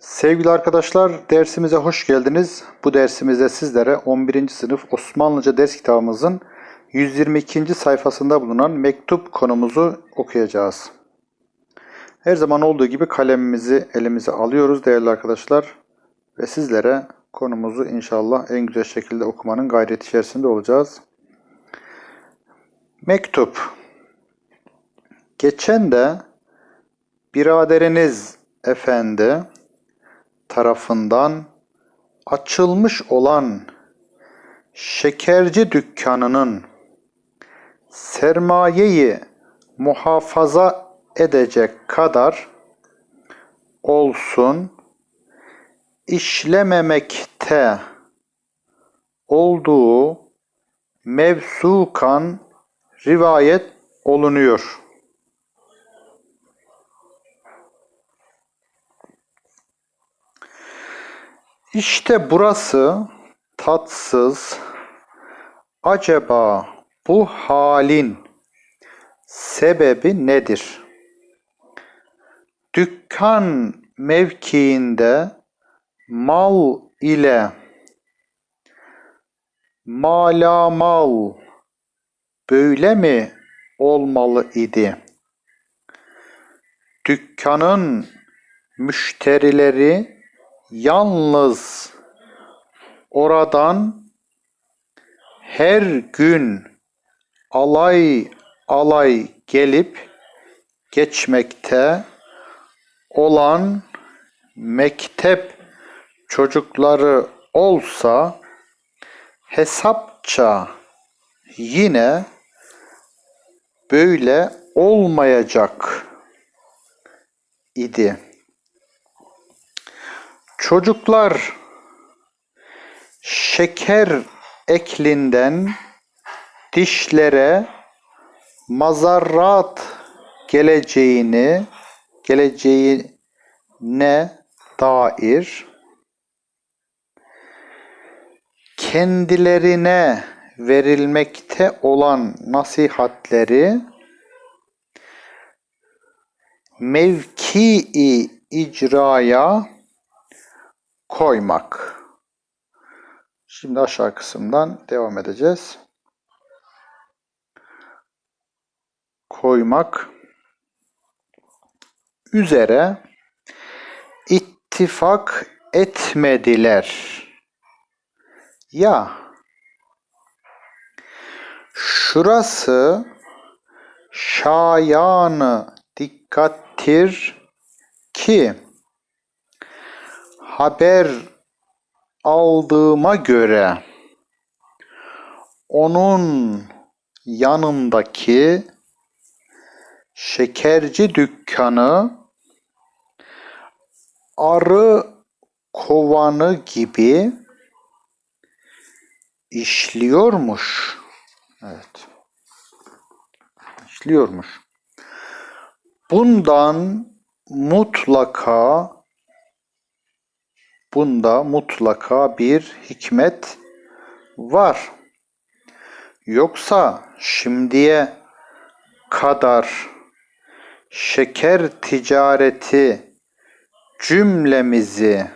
Sevgili arkadaşlar, dersimize hoş geldiniz. Bu dersimizde sizlere 11. sınıf Osmanlıca ders kitabımızın 122. sayfasında bulunan mektup konumuzu okuyacağız. Her zaman olduğu gibi kalemimizi elimize alıyoruz değerli arkadaşlar ve sizlere konumuzu inşallah en güzel şekilde okumanın gayreti içerisinde olacağız. Mektup Geçen de biraderiniz efendi tarafından açılmış olan şekerci dükkanının sermayeyi muhafaza edecek kadar olsun işlememekte olduğu mevsukan rivayet olunuyor. İşte burası tatsız. Acaba bu halin sebebi nedir? Dükkan mevkiinde mal ile malamal böyle mi olmalı idi? Dükkanın müşterileri Yalnız oradan her gün alay alay gelip geçmekte olan mektep çocukları olsa hesapça yine böyle olmayacak idi. Çocuklar şeker eklinden dişlere mazarrat geleceğini geleceğine dair kendilerine verilmekte olan nasihatleri mevkii icraya koymak. Şimdi aşağı kısımdan devam edeceğiz. Koymak üzere ittifak etmediler. Ya şurası şayanı dikkattir ki haber aldığıma göre onun yanındaki şekerci dükkanı arı kovanı gibi işliyormuş. Evet. İşliyormuş. Bundan mutlaka Bunda mutlaka bir hikmet var. Yoksa şimdiye kadar şeker ticareti cümlemizi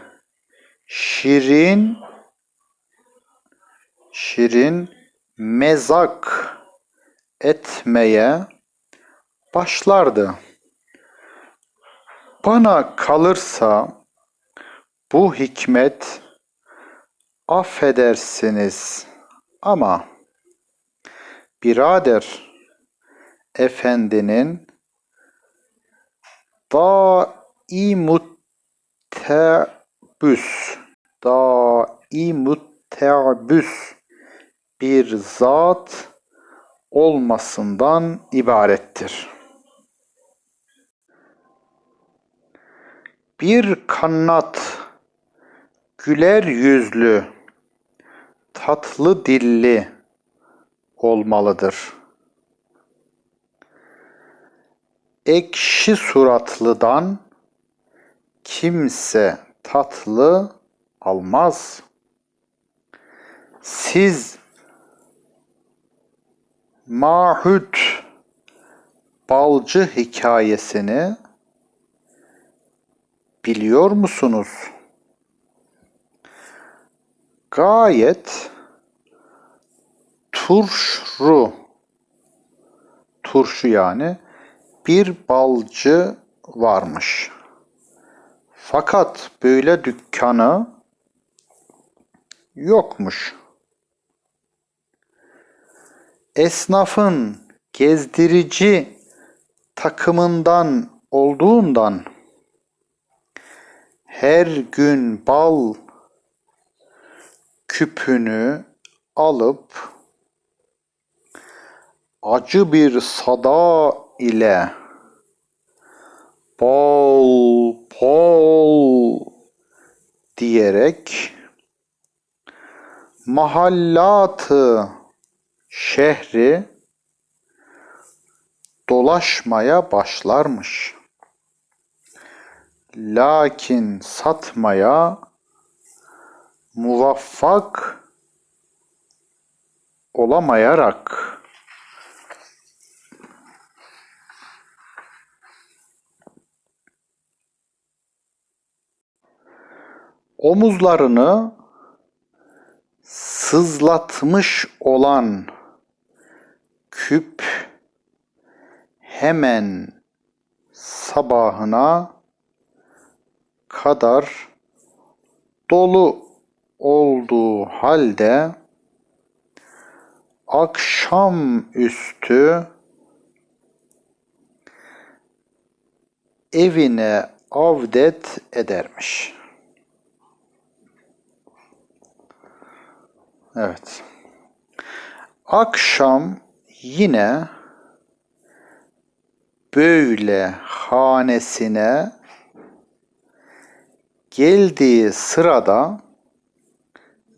şirin şirin mezak etmeye başlardı. Bana kalırsa bu hikmet affedersiniz ama birader efendinin daimuttebbüs daimuttebbüs bir zat olmasından ibarettir. Bir kanat güler yüzlü, tatlı dilli olmalıdır. Ekşi suratlıdan kimse tatlı almaz. Siz Mahut balcı hikayesini biliyor musunuz? Gayet turşru turşu yani bir balcı varmış. Fakat böyle dükkanı yokmuş. Esnafın gezdirici takımından olduğundan her gün bal küpünü alıp acı bir sada ile bol bol diyerek mahallatı şehri dolaşmaya başlarmış. Lakin satmaya muvaffak olamayarak omuzlarını sızlatmış olan küp hemen sabahına kadar dolu olduğu halde akşam üstü evine avdet edermiş. Evet. Akşam yine böyle hanesine geldiği sırada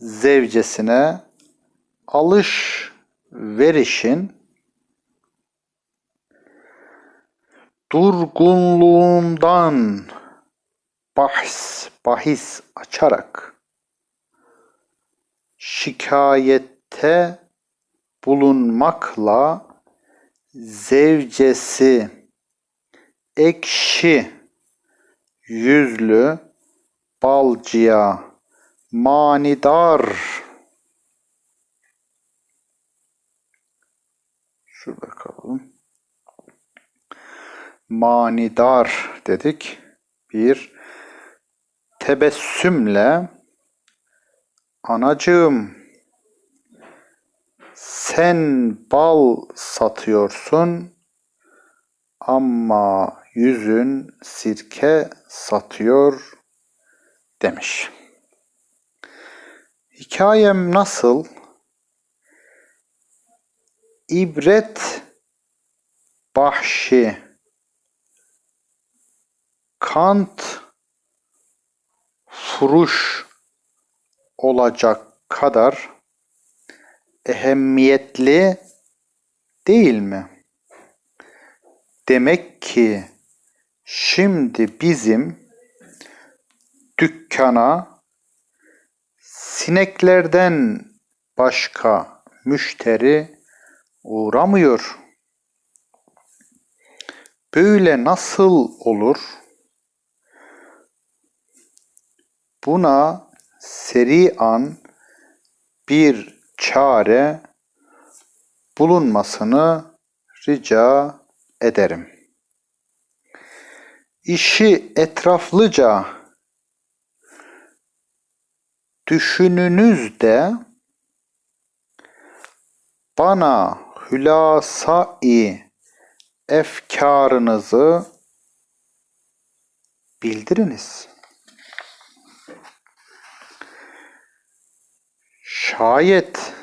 zevcesine alış verişin durgunluğundan bahis, bahis açarak şikayette bulunmakla zevcesi ekşi yüzlü balcıya manidar. Şurada kalalım. Manidar dedik. Bir tebessümle Anacığım, sen bal satıyorsun ama yüzün sirke satıyor demiş. Hikayem nasıl? İbret bahşi Kant furuş olacak kadar ehemmiyetli değil mi? Demek ki şimdi bizim dükkana sineklerden başka müşteri uğramıyor. Böyle nasıl olur? Buna serian bir çare bulunmasını rica ederim. İşi etraflıca düşününüz de bana hülasai efkarınızı bildiriniz.'' Şayet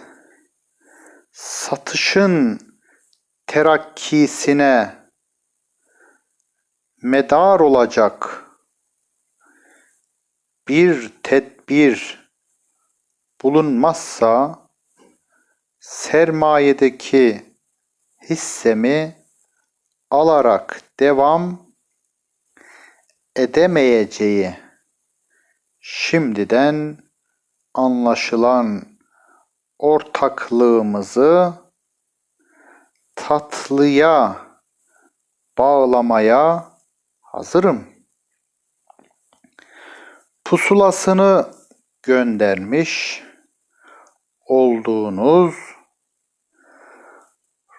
satışın terakkisine medar olacak bir tedbir bulunmazsa sermayedeki hissemi alarak devam edemeyeceği şimdiden anlaşılan ortaklığımızı tatlıya bağlamaya hazırım. pusulasını göndermiş olduğunuz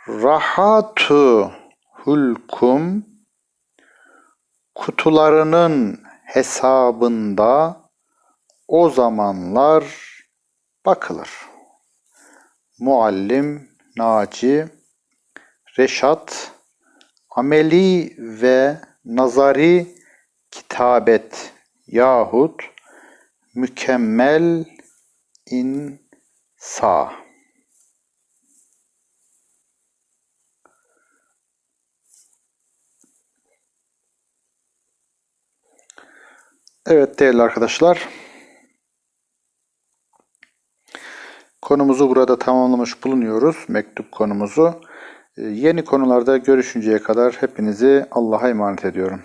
rahatu hulkum kutularının hesabında o zamanlar bakılır. Muallim, Naci, Reşat, ameli ve nazari kitabet yahut mükemmel insa. Evet değerli arkadaşlar. Konumuzu burada tamamlamış bulunuyoruz. Mektup konumuzu. Ee, Yeni konularda görüşünceye kadar hepinizi Allah'a emanet ediyorum.